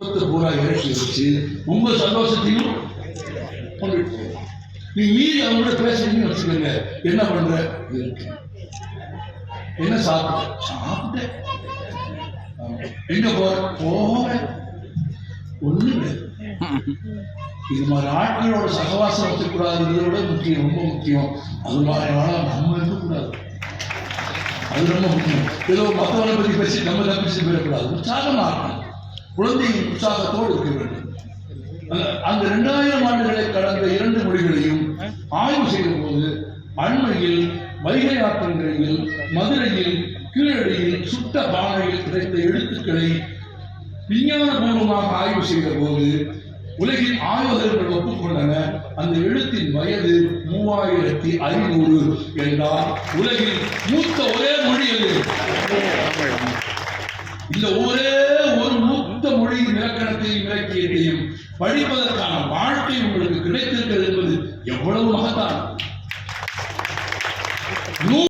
பூரா இறக்கி வச்சு உங்க சந்தோஷத்தையும் கொண்டுட்டு நீ மீறி அவங்களோட பேசுறீங்கன்னு வச்சுக்கோங்க. என்ன பண்ற? என்ன சாப்பிட்ட? சாப்பிட்டேன் எங்க போற? போறேன் ஒண்ணு இது மாதிரி ஆட்களோட சகவாசம் வச்சுக்கூடாதுன்றத விட முக்கியம் ரொம்ப முக்கியம். அது மாதிரி நம்ம இருக்கக்கூடாது. அது ரொம்ப முக்கியம். ஏதோ மற்றவங்களை பற்றி பேசி நம்ம தப்பிச்சு போயிடக்கூடாது. உற்சாகமாக இருக்கணும். குழந்தையின் உற்சாகத்தோடு இருக்க வேண்டும். அந்த- இரண்டாயிரம் ஆண்டுகளை கடந்த இரண்டு மொழிகளையும் ஆய்வு செய்த போது அண்மையில் வைகை ஆற்றங்கரையில் மதுரையில் கீழடியில் சுட்ட பானையில் கிடைத்த எழுத்துக்களை விஞ்ஞானபூர்வமாக ஆய்வு செய்த போது உலகின் ஆய்வகர்கள் ஒப்புக்கொண்டன அந்த எழுத்தின் வயது மூவாயிரத்தி ஐநூறு என்றால் உலகில் மூத்த ஒரே மொழி அது இந்த ஒரே மொழியின் இலக்கணத்தையும் இலக்கியத்தையும் படிப்பதற்கான வாழ்க்கை உங்களுக்கு கிடைத்திருக்கிறது என்பது எவ்வளவு மகத்தானது.